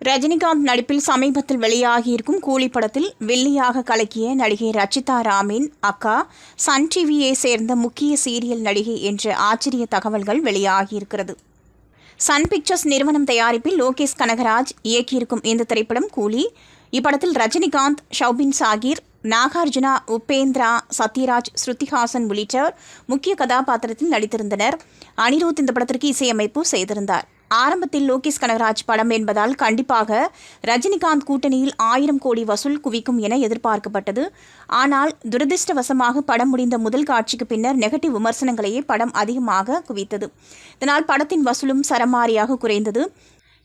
ரஜினிகாந்த் நடிப்பில் சமீபத்தில் வெளியாகியிருக்கும் கூலி படத்தில் வில்லியாக கலக்கிய நடிகை ரச்சிதா ராமின் அக்கா சன் டிவியை சேர்ந்த முக்கிய சீரியல் நடிகை என்ற ஆச்சரிய தகவல்கள் வெளியாகியிருக்கிறது. சன் பிக்சர்ஸ் நிறுவனம் தயாரிப்பில் லோகேஷ் கனகராஜ் இயக்கியிருக்கும் இந்த திரைப்படம் கூலி. இப்படத்தில் ரஜினிகாந்த் ஷௌபின் சாகிர் நாகார்ஜுனா உபேந்திரா சத்யராஜ் ஸ்ருதிஹாசன் உள்ளிட்டோர் முக்கிய கதாபாத்திரத்தில் நடித்திருந்தனர். அனிருத் இந்த படத்திற்கு இசையமைப்பு செய்திருந்தார். ஆரம்பத்தில் லோகேஷ் கனகராஜ் படம் என்பதால் கண்டிப்பாக ரஜினிகாந்த் கூட்டணியில் ஆயிரம் கோடி வசூல் குவிக்கும் என எதிர்பார்க்கப்பட்டது. ஆனால் துரதிர்ஷ்டவசமாக படம் முடிந்த முதல் காட்சிக்கு பின்னர் நெகட்டிவ் விமர்சனங்களையே படம் அதிகமாக குவித்தது. இதனால் படத்தின் வசூலும் சரமாரியாக குறைந்தது.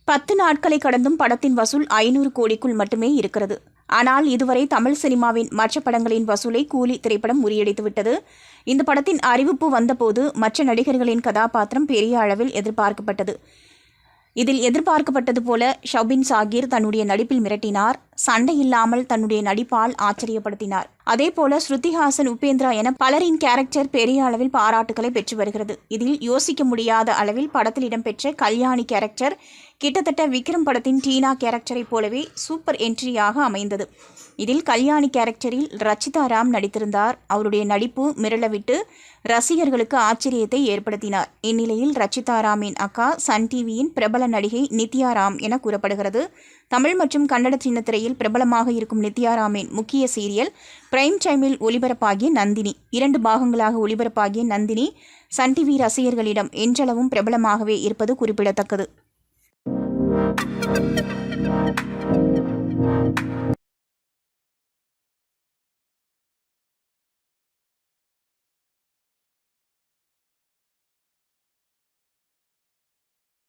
பத்து நாட்களை கடந்தும் படத்தின் வசூல் ஐநூறு கோடிக்குள் மட்டுமே இருக்கிறது. ஆனால் இதுவரை தமிழ் சினிமாவின் மற்ற படங்களின் வசூலை கூலி திரைப்படம் முறியடித்துவிட்டது. இந்த படத்தின் அறிவிப்பு வந்தபோது மற்ற நடிகர்களின் கதாபாத்திரம் பெரிய அளவில் எதிர்பார்க்கப்பட்டது. இதில் எதிர்பார்க்கப்பட்டது போல ஷபின் சாகிர் தன்னுடைய நடிப்பில் மிரட்டினார். சண்டை இல்லாமல் தன்னுடைய நடிப்பால் ஆச்சரியப்படுத்தினார். அதே போல ஸ்ருதிஹாசன் உபேந்திரா என பலரின் கேரக்டர் பெரிய அளவில் பாராட்டுகளை பெற்று வருகிறது. இதில் யோசிக்க முடியாத அளவில் படத்தில் இடம்பெற்ற கல்யாணி கேரக்டர் கிட்டத்தட்ட விக்ரம் படத்தின் டீனா கேரக்டரைப் போலவே சூப்பர் என்ட்ரியாக அமைந்தது. இதில் கல்யாணி கேரக்டரில் ரச்சிதா ராம் நடித்திருந்தார். அவருடைய நடிப்பு மிரளவிட்டு ரசிகர்களுக்கு ஆச்சரியத்தை ஏற்படுத்தினார். இந்நிலையில் ரச்சிதா ராமின் அக்கா சன் டிவியின் பிரபல நடிகை நித்யா ராம் என கூறப்படுகிறது. தமிழ் மற்றும் கன்னட சின்னத்திரையில் பிரபலமாக இருக்கும் நித்யாராமின் முக்கிய சீரியல் பிரைம் டைமில் ஒளிபரப்பாகிய நந்தினி. இரண்டு பாகங்களாக ஒளிபரப்பாகிய நந்தினி சன் டிவி ரசிகர்களிடம் என்றளவும் பிரபலமாகவே இருப்பது குறிப்பிடத்தக்கது.